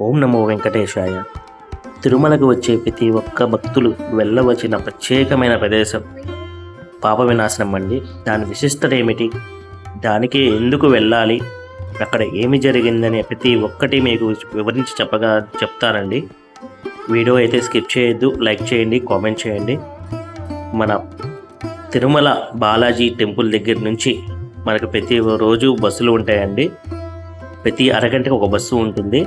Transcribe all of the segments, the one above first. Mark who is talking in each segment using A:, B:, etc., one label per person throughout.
A: ఓం నమో వెంకటేశాయ. తిరుమలకు వచ్చే ప్రతి ఒక్క భక్తులు వెళ్ళవలసిన ప్రత్యేకమైన ప్రదేశం పాప వినాశనం అండి. దాని విశిష్టత ఏమిటి? దానికి ఎందుకు వెళ్ళాలి? అక్కడ ఏమి జరిగిందని ప్రతి ఒక్కటి మీకు వివరించి చెప్పగా చెప్తానండి. వీడియో అయితే స్కిప్ చేయొద్దు లైక్ చేయండి కామెంట్ చేయండి. మన తిరుమల బాలాజీ టెంపుల్ దగ్గర నుంచి మనకు ప్రతి రోజు బస్సులు ఉంటాయండి. ప్రతి అరగంటకి ఒక బస్సు ఉంటుంది.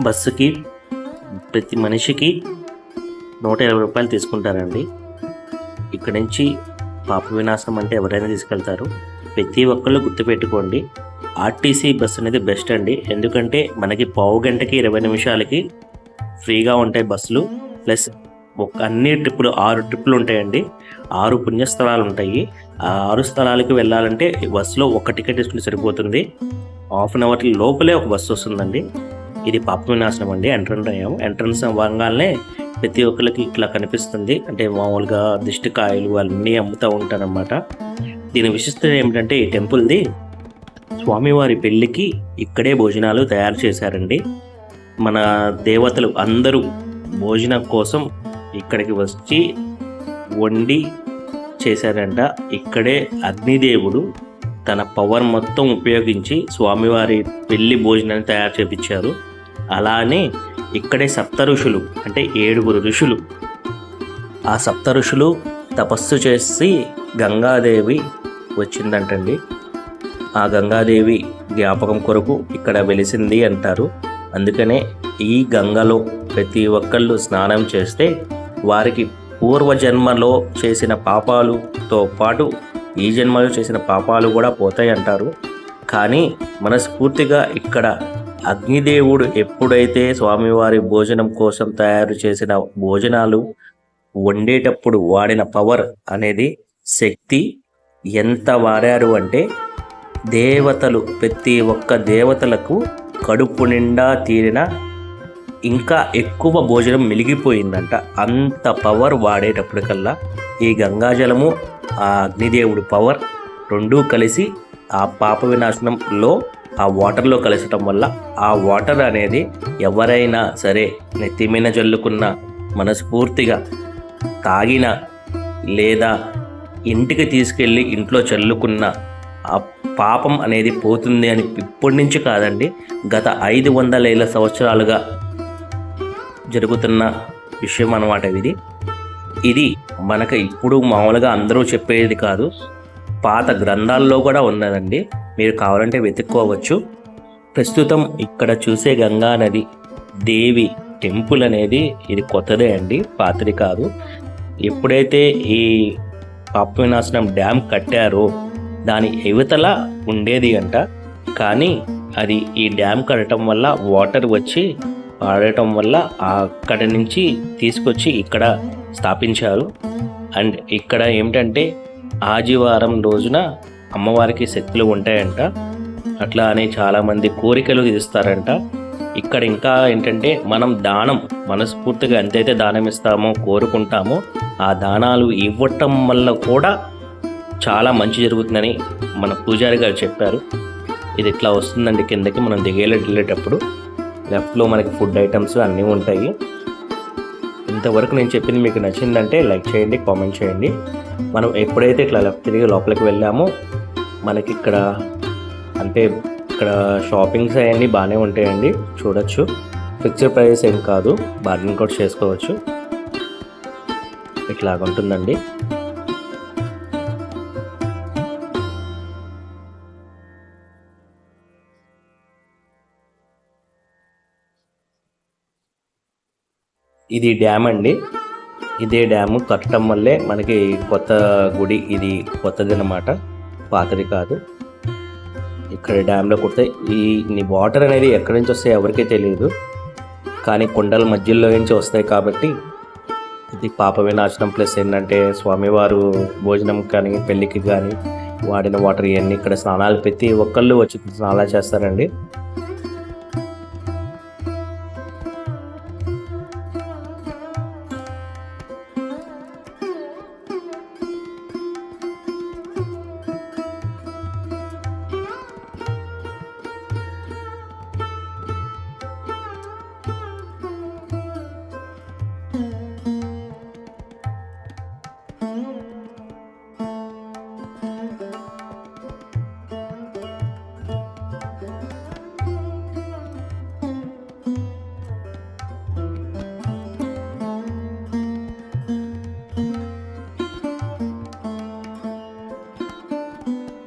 A: బస్సుకి ప్రతి మనిషికి నూట ఇరవై రూపాయలు తీసుకుంటారండి. ఇక్కడి నుంచి పాప వినాశనం అంటే ఎవరైనా తీసుకెళ్తారు. ప్రతి ఒక్కళ్ళు గుర్తుపెట్టుకోండి ఆర్టీసీ బస్సు అనేది బెస్ట్ అండి. ఎందుకంటే మనకి పావు గంటకి ఇరవై నిమిషాలకి ఫ్రీగా ఉంటాయి బస్సులు. ప్లస్ ఒక అన్ని ట్రిప్పులు ఆరు ట్రిప్పులు ఉంటాయండి. ఆరు పుణ్యస్థలాలు ఉంటాయి. ఆ ఆరు స్థలాలకు వెళ్ళాలంటే బస్సులో ఒక టికెట్ తీసుకుంటే సరిపోతుంది. హాఫ్ అన్ అవర్ లోపలే ఒక బస్సు వస్తుందండి. ఇది పాప వినాశనం అండి. ఎంట్రన్స్ అయ్యాము. ఎంట్రన్స్ అవ్వగానే ప్రతి ఒక్కరికి ఇట్లా కనిపిస్తుంది. అంటే మామూలుగా దిష్టికాయలు అన్నీ అమ్ముతూ ఉంటారన్నమాట. దీని విశిష్టత ఏమిటంటే ఈ టెంపుల్ది స్వామివారి పెళ్ళికి ఇక్కడే భోజనాలు తయారు చేశారండి. మన దేవతలు అందరూ భోజనం కోసం ఇక్కడికి వచ్చి వండి చేశారంట. ఇక్కడే అగ్నిదేవుడు తన పవర్ మొత్తం ఉపయోగించి స్వామివారి పెళ్ళి భోజనాన్ని తయారు చేపించారు. అలానే ఇక్కడే సప్త ఋషులు అంటే ఏడుగురు ఋషులు. ఆ సప్త ఋషులు తపస్సు చేసి గంగాదేవి వచ్చిందంటండి. ఆ గంగాదేవి జ్ఞాపకం కొరకు ఇక్కడ వెలిసింది అంటారు. అందుకనే ఈ గంగలో ప్రతి ఒక్కళ్ళు స్నానం చేస్తే వారికి పూర్వజన్మలో చేసిన పాపాలుతో పాటు ఈ జన్మలో చేసిన పాపాలు కూడా పోతాయి అంటారు కానీ మనస్ఫూర్తిగా ఇక్కడ అగ్నిదేవుడు ఎప్పుడైతే స్వామివారి భోజనం కోసం తయారు చేసిన భోజనాలు వండేటప్పుడు వాడిన పవర్ అనేది శక్తి ఎంత వాడారు అంటే దేవతలు ప్రతి ఒక్క దేవతలకు కడుపు నిండా తీరిన ఇంకా ఎక్కువ భోజనం మిలిగిపోయిందంట. అంత పవర్ వాడేటప్పటికల్లా ఈ గంగాజలము ఆ అగ్నిదేవుడు పవర్ రెండూ కలిసి ఆ పాప వినాశనంలో ఆ వాటర్లో కలిసటం వల్ల ఆ వాటర్ అనేది ఎవరైనా సరే నెత్తిమైన జల్లుకున్న మనస్ఫూర్తిగా తాగిన లేదా ఇంటికి తీసుకెళ్ళి ఇంట్లో చల్లుకున్న ఆ పాపం అనేది పోతుంది అని ఇప్పటి నుంచి కాదండి గత ఐదు వందల ఏళ్ళ సంవత్సరాలుగా జరుగుతున్న విషయం అన్నమాట ఇది. ఇది మనకు ఇప్పుడు మామూలుగా అందరూ చెప్పేది కాదు. పాత గ్రంథాల్లో కూడా ఉన్నదండి. మీరు కావాలంటే వెతుక్కోవచ్చు. ప్రస్తుతం ఇక్కడ చూసే గంగా నది దేవి టెంపుల్ అనేది ఇది కొత్తదే అండి పాతది కాదు. ఎప్పుడైతే ఈ పాపవినాశనం డ్యామ్ కట్టారో దాని యువతల ఉండేది అంట. కానీ అది ఈ డ్యామ్ కట్టడం వల్ల వాటర్ వచ్చి పాడటం వల్ల అక్కడి నుంచి తీసుకొచ్చి ఇక్కడ స్థాపించారు. అండ్ ఇక్కడ ఏమిటంటే ఆదివారం రోజున అమ్మవారికి శక్తులు ఉంటాయంట. అట్లా అని చాలామంది కోరికలు తీస్తారంట ఇక్కడ ఇంకా ఏంటంటే మనం దానం మనస్ఫూర్తిగా ఎంతైతే దానం ఇస్తామో కోరుకుంటామో ఆ దానాలు ఇవ్వటం వల్ల కూడా చాలా మంచి జరుగుతుందని మన పూజారి గారు చెప్పారు. ఇది ఇట్లా వస్తుందండి కిందకి మనం దిగేలా వెళ్ళేటప్పుడు. లెఫ్ట్లో మనకి ఫుడ్ ఐటమ్స్ అన్నీ ఉంటాయి. ఇంతవరకు నేను చెప్పింది మీకు నచ్చిందంటే లైక్ చేయండి కామెంట్ చేయండి. మనం ఎప్పుడైతే ఇట్లా లెఫ్ట్ తిరిగి లోపలికి వెళ్ళామో మనకి ఇక్కడ అంటే ఇక్కడ షాపింగ్స్ అవన్నీ బాగానే ఉంటాయండి చూడొచ్చు. ఫిక్స్డ్ ప్రైస్ ఏం కాదు బార్గెన్ కూడా చేసుకోవచ్చు. ఇట్లాగుంటుందండి. ఇది డ్యామ్ అండి. ఇదే డ్యాము కట్టడం వల్లే మనకి కొత్త గుడి ఇది కొత్తది అన్నమాట పాతది కాదు. ఇక్కడ డ్యామ్లో కుడితే ఈ వాటర్ అనేది ఎక్కడి నుంచి వస్తాయి ఎవరికీ తెలియదు కానీ కొండల మధ్యలో నుంచి వస్తాయి కాబట్టి ఇది పాప వినాశనం ప్లస్ ఏంటంటే స్వామివారు భోజనం కానీ పెళ్ళికి కానీ వాడిన వాటర్ ఇవన్నీ ఇక్కడ స్నానాలు ప్రతి ఒక్కళ్ళు వచ్చి స్నానాలు చేస్తారండి.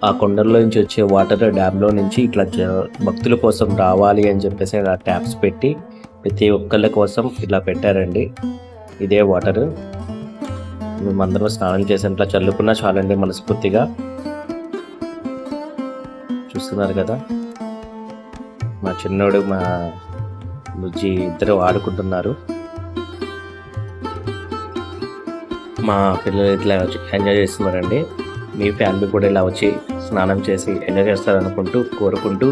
A: ఆ కొండల్లో నుంచి వచ్చే వాటర్ డ్యామ్లో నుంచి ఇట్లా భక్తుల కోసం రావాలి అని చెప్పేసి ఇలా ట్యాప్స్ పెట్టి ప్రతి ఒక్కళ్ళ కోసం ఇలా పెట్టారండి. ఇదే వాటర్. మేమందరం స్నానం చేసి ఇట్లా చల్లుకున్నా చాలండి మనస్ఫూర్తిగా. చూస్తున్నారు కదా? మా చిన్నోడు మా బుజ్జి ఇద్దరు ఆడుకుంటున్నారు. మా పిల్లలు ఇట్లా ఎంజాయ్ చేస్తున్నారండి. మీ ఫ్యామిలీ కూడా ఇలా వచ్చి స్నానం చేసి ఎంజాయ్ చేస్తారనుకుంటూ కోరుకుంటూ